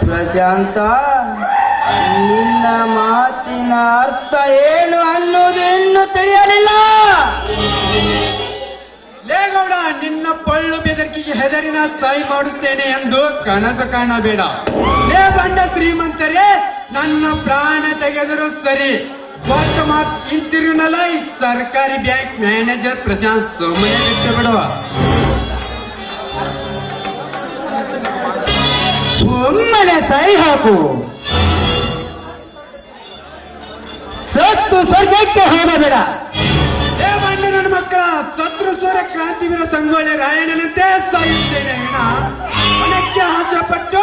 ಪ್ರಶಾಂತ, ನಿನ್ನ ಮಾತಿನ ಅರ್ಥ ಏನು ಅನ್ನೋದು ಇನ್ನು ತಿಳಿಯಲಿಲ್ಲ. ಲೇಗೌಡ, ನಿನ್ನ ಪಳ್ಳು ಬೆದರಿಕೆಗೆ ಹೆದರಿನ ತಾಯಿ ಮಾಡುತ್ತೇನೆ ಎಂದು ಕನಸು ಕಾಣಬೇಡ. ಲೇ ಬಂಡ ಶ್ರೀಮಂತರೇ, ನನ್ನ ಪ್ರಾಣ ತೆಗೆದರೂ ಸರಿ. ಮಾತು ಇಂತಿರುನಲ್ಲ ಈ ಸರ್ಕಾರಿ ಬ್ಯಾಂಕ್ ಮ್ಯಾನೇಜರ್ ಪ್ರಶಾಂತ್ ಸೋಮಯ್ಯ ಬಿಡುವ. ಸೈ ಹಾಕು. ಸತ್ತು ಸ್ವರ್ಗಕ್ಕೆ ಹೋಗಬೇಡ. ನನ್ನ ಮಕ್ಕಳ ಸತ್ರು ಸ್ವರ ಕ್ರಾಂತಿವೀರ ಸಂಗೊಳ್ಳಿ ರಾಯಣ್ಣನಂತೆ ಸಾಯುತ್ತೇನೆ ಮನಕ್ಕೆ ಹಾಸ್ಯಪಟ್ಟು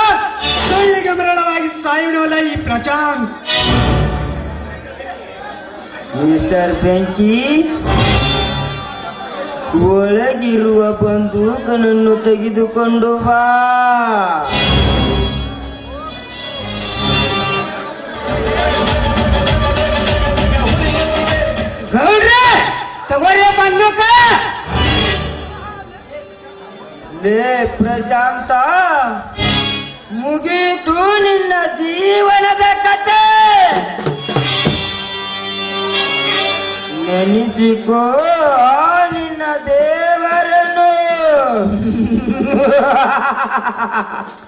ಸುಳ್ಳಿಗೆ ಮರಳವಾಗಿ ಸಾಯುವಲ್ಲ ಈ ಪ್ರಶಾಂತ್. ಮಿಸ್ಟರ್ ಬೆಂಕಿ ಒಳಗಿರುವ ಬಂದೂಕನನ್ನು ತೆಗೆದುಕೊಂಡು ಬಾ. ತಗೋರಿ ಬಂದೂಕ ಲೇ ಪ್ರಶಾಂತ ಮುಗೀತು ನಿನ್ನ ಜೀವನದ ಕತೆ. ನೆನೆಸಿಕೋ ನಿನ್ನ ದೇವರನ್ನು.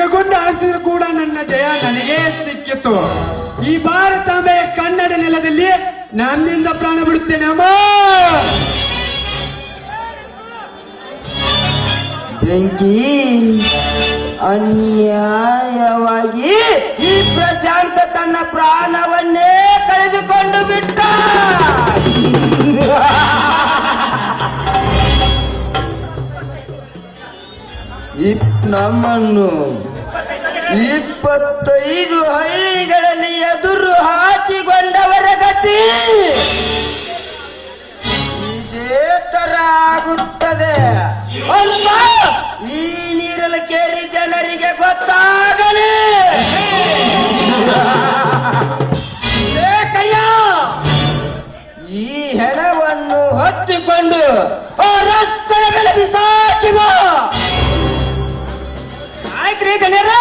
ನನಗೆ ಹಾರಿಸಿದ್ರು ಕೂಡ ನನ್ನ ಜಯ ನನಗೆ ಸಿಕ್ಕಿತ್ತು. ಈ ಭಾರತ ಕನ್ನಡ ನೆಲದಲ್ಲಿ ನನ್ನಿಂದ ಪ್ರಾಣ ಬಿಡುತ್ತೇನೆ ಅಮ್ಮ. ಬೆಂಕಿ ಅನ್ಯಾಯವಾಗಿ ಈ ಪ್ರಶಾಂತ ತನ್ನ ಪ್ರಾಣವನ್ನೇ ನಮ್ಮನ್ನು ಇಪ್ಪತ್ತೈದು ಹಳ್ಳಿಗಳಲ್ಲಿ ಎದುರು ಹಾಕಿಕೊಂಡವರ ಗತಿ ಇದೇ ತರ ಆಗುತ್ತದೆ. ಈ ನೀರಲು ಕೇರಿ ಜನರಿಗೆ ಗೊತ್ತಾಗಲಿ. ಈ ಹೆಣವನ್ನು ಹೊತ್ತಿಕೊಂಡು ಆ ರಸ್ತೆಯ ಮೇಲೆ ಬಿಸಾಕಿ ಬಾ ಆಯ್ತ್ರಿ ಗಣ್ಯರ?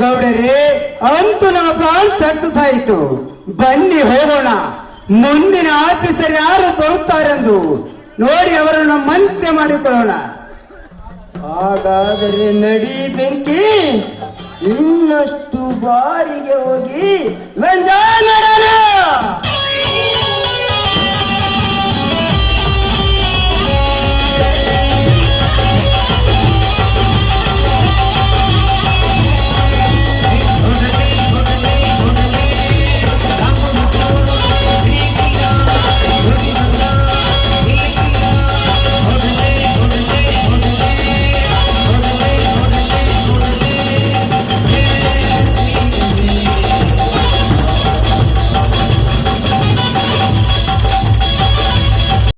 ಗೌಡರೇ, ಅಂತೂ ನಮ್ಮ ಸಕ್ಸಸ್ ಆಯಿತು. ಬನ್ನಿ ಹೋಗೋಣ. ಮುಂದಿನ ಆಫೀಸರ್ ಯಾರು ಬರುತ್ತಾರೆಂದು ನೋಡಿ ಅವರನ್ನು ಮಂತ್ರಿ ಮಾಡಿಕೊಳ್ಳೋಣ. ಹಾಗಾದರೆ ನಡಿ ಬೆಂಕಿ, ಇನ್ನಷ್ಟು ಬಾರಿಗೆ ಹೋಗಿ